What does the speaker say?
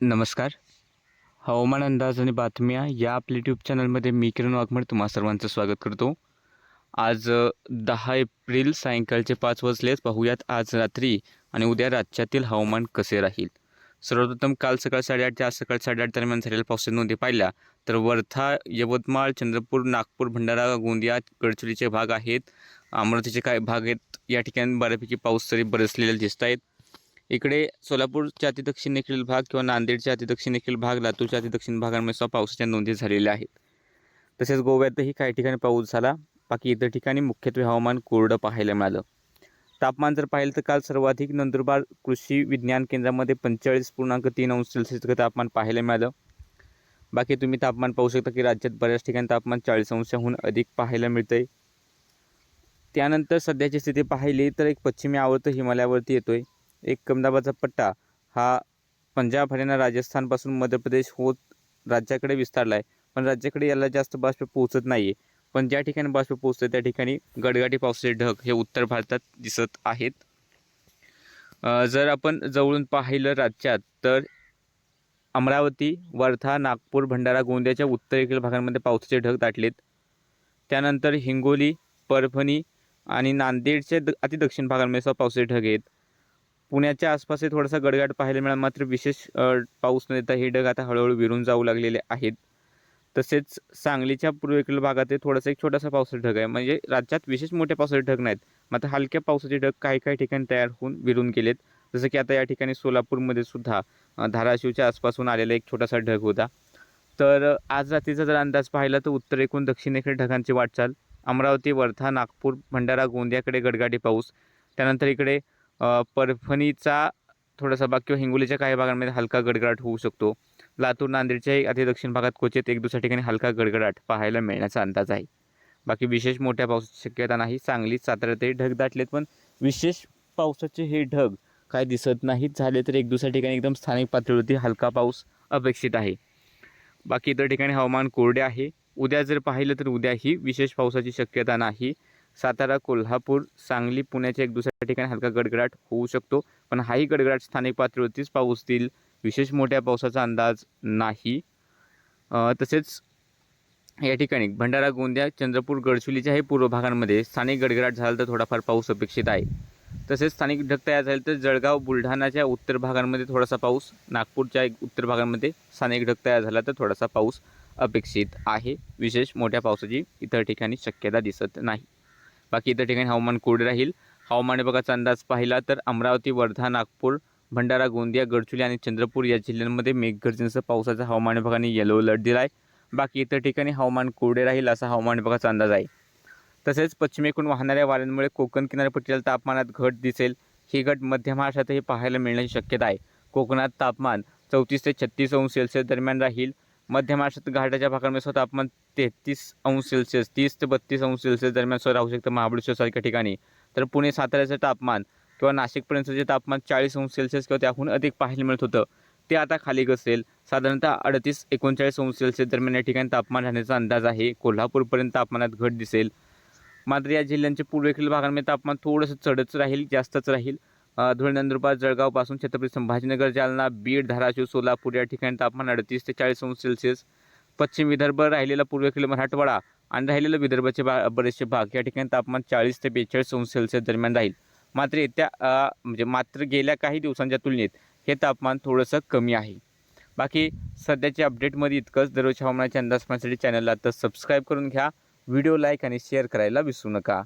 नमस्कार. हवामान अंदाज आणि बातम्या या आपल्या यूट्यूब चॅनलमध्ये मी किरण वाघमड तुम्हा सर्वांचं स्वागत करतो. आज दहा एप्रिल सायंकाळचे पाच वाजलेच पाहूयात आज रात्री आणि उद्या राज्यातील हवामान कसे राहील? सर्वप्रथम काल सकाळ साडेआठ ते आज सकाळ साडेआठ दरम्यान झालेल्या पावसाच्या नोंदी पाहिल्या तर वर्धा यवतमाळ चंद्रपूर नागपूर भंडारा गोंदिया गडचिरोलीचे भाग आहेत. अमरावतीचे काही भाग आहेत या ठिकाणी बऱ्यापैकी पाऊस तरी बरसलेले दिसत आहेत. इकडे सोलापूरच्या अतिदक्षिणेकडील भाग किंवा नांदेडच्या अतिदक्षिणेकडील भाग लातूरच्या अतिदक्षिण भागांमध्ये सुद्धा पावसाच्या नोंदी झालेल्या आहेत. तसेच गोव्यातही काही ठिकाणी पाऊस झाला. बाकी इतर ठिकाणी मुख्यत्वे हवामान कोरडं पाहायला मिळालं. तापमान जर पाहिलं तर काल सर्वाधिक नंदुरबार कृषी विज्ञान केंद्रामध्ये पंचेचाळीस पूर्णांक तीन अंश सेल्सिअस इतकं तापमान पाहायला मिळालं. बाकी तुम्ही तापमान पाहू शकता की राज्यात बऱ्याच ठिकाणी तापमान चाळीस अंशाहून अधिक पाहायला मिळतंय. त्यानंतर सध्याची स्थिती पाहिली तर एक पश्चिमी आवर्त हिमालयावरती येतोय. एक कमदाबाचा पट्टा हा पंजाब हरियाणा राजस्थानपासून मध्य प्रदेश होत राज्याकडे विस्तारला आहे पण राज्याकडे याला जास्त बाष्प पोहोचत नाही आहे पण ज्या ठिकाणी बाष्प पोहोचतं त्या ठिकाणी गडगाठी पावसाचे ढग हे उत्तर भारतात दिसत आहेत. जर आपण जवळून पाहिलं राज्यात तर अमरावती वर्धा नागपूर भंडारा गोंदियाच्या उत्तरेकडील भागांमध्ये पावसाचे ढग दाटलेत. त्यानंतर हिंगोली परभणी आणि नांदेडच्या द अतिदक्षिण भागांमध्ये सुद्धा पावसाचे ढग आहेत. पुण्याच्या आसपासही थोडासा गडगाट पाहायला मिळाला. मात्र विशेष पाऊस न देता हे ढग आता हळूहळू विरून जाऊ लागलेले आहेत. तसेच सांगलीच्या पूर्वेकडील भागात थोडासा एक छोटासा पावसाचा ढग आहे. म्हणजे राज्यात विशेष मोठे पावसाचे ढग नाहीत. मात्र हलक्या पावसाचे ढग काही काही ठिकाणी तयार होऊन विरून गेलेत. जसं की आता या ठिकाणी सोलापूरमध्ये सुद्धा धाराशिवच्या आसपासून आलेला एक छोटासा ढग होता. तर आज रात्रीचा जर अंदाज पाहिला तर उत्तरेकडून दक्षिणेकडे ढगांची वाटचाल अमरावती वर्धा नागपूर भंडारा गोंदियाकडे गडगाडी पाऊस. त्यानंतर इकडे परभणीचा थोडासा भाग किंवा हिंगोलीच्या काही भागांमध्ये हलका गडगडाट होऊ शकतो. लातूर नांदेडच्याही अति दक्षिण भागात क्वचित एक दुसऱ्या ठिकाणी हलका गडगडाट पाहायला मिळण्याचा अंदाज आहे. बाकी विशेष मोठ्या पावसाची शक्यता नाही सांगली ते ढग दाटलेत पण विशेष पावसाचे हे ढग काय दिसत नाहीत. झाले तर एक दुसऱ्या ठिकाणी एकदम स्थानिक पातळीवरती हलका पाऊस अपेक्षित आहे. बाकी इतर ठिकाणी हवामान कोरडे आहे. उद्या जर पाहिलं तर उद्याही विशेष पावसाची शक्यता नाही. सातारा कोल्हापूर सांगली पुण्याच्या एक दुसऱ्या ठिकाणी हलका गडगडाट होऊ शकतो पण हाही गडगडाट स्थानिक पातळीवरतीच पाऊस देईल विशेष मोठ्या पावसाचा अंदाज नाही. तसेच या ठिकाणी भंडारा गोंदिया चंद्रपूर गडचिरोलीच्याही पूर्व भागांमध्ये स्थानिक गडगडाट झाला तर थोडाफार पाऊस अपेक्षित आहे. तसेच स्थानिक ढग तयार झाले तर जळगाव बुलढाणाच्या उत्तर भागांमध्ये थोडासा पाऊस नागपूरच्या एक उत्तर भागांमध्ये स्थानिक ढग तयार झाला तर थोडासा पाऊस अपेक्षित आहे. विशेष मोठ्या पावसाची इतर ठिकाणी शक्यता दिसत नाही. बाकी इतर ठिकाणी हवामान कोरडे राहील. हवामान विभागाचा अंदाज पाहिला तर अमरावती वर्धा नागपूर भंडारा गोंदिया गडचिरोली आणि चंद्रपूर या जिल्ह्यांमध्ये मेघगर्जनेसह पावसाचा हवामान विभागाने येलो अलर्ट दिला आहे बाकी इतर ठिकाणी हवामान कोरडे राहील असा हवामान विभागाचा अंदाज आहे. तसेच पश्चिमेकडून वाहणाऱ्या वाऱ्यांमुळे कोकण किनारपट्टीला तापमानात घट दिसेल. ही घट मध्य महाराष्ट्रातही पाहायला मिळण्याची शक्यता आहे. कोकणात तापमान चौतीस ते छत्तीस अंश सेल्सिअस दरम्यान राहील. मध्य महाराष्ट्रात घाटाच्या भागांमध्ये स्वतः तापमान तेहतीस अंश सेल्सिअस तीस ते बत्तीस अंश सेल्सिअस दरम्यान स्वतः राहू शकतं महाबळेश्वरसारख्या ठिकाणी. तर पुणे साताऱ्याचं तापमान किंवा नाशिकपर्यंतचे तापमान चाळीस अंश सेल्सिअस किंवा त्याहून अधिक पाहायला मिळत होतं ते आता खाली घसेल. साधारणतः अडतीस एकोणचाळीस अंश सेल्सिअस दरम्यान या ठिकाणी तापमान राहण्याचा अंदाज आहे. कोल्हापूरपर्यंत तापमानात घट दिसेल. मात्र या जिल्ह्यांच्या पूर्वेकडील भागांमध्ये तापमान थोडंसं चढच राहील जास्तच राहील. धुळे नंदुरबार जळगावपासून छत्रपती संभाजीनगर जालना बीड धाराशिव सोलापूर या ठिकाणी तापमान अडतीस ते चाळीस अंश सेल्सिअस. पश्चिम विदर्भ राहिलेला पूर्वेकडील मराठवाडा आणि राहिलेलं विदर्भाचे भा बरेचसे भाग या ठिकाणी तापमान चाळीस ते बेचाळीस अंश सेल्सिअस दरम्यान राहील. मात्र येत्या म्हणजे मात्र गेल्या काही दिवसांच्या तुलनेत हे तापमान थोडंसं कमी आहे. बाकी सध्याच्या अपडेटमध्ये इतकंच. दररोज हवामानाचे अंदाज पाहण्यासाठी चॅनलला तर सबस्क्राईब करून घ्या. व्हिडिओ लाईक आणि शेअर करायला विसरू नका.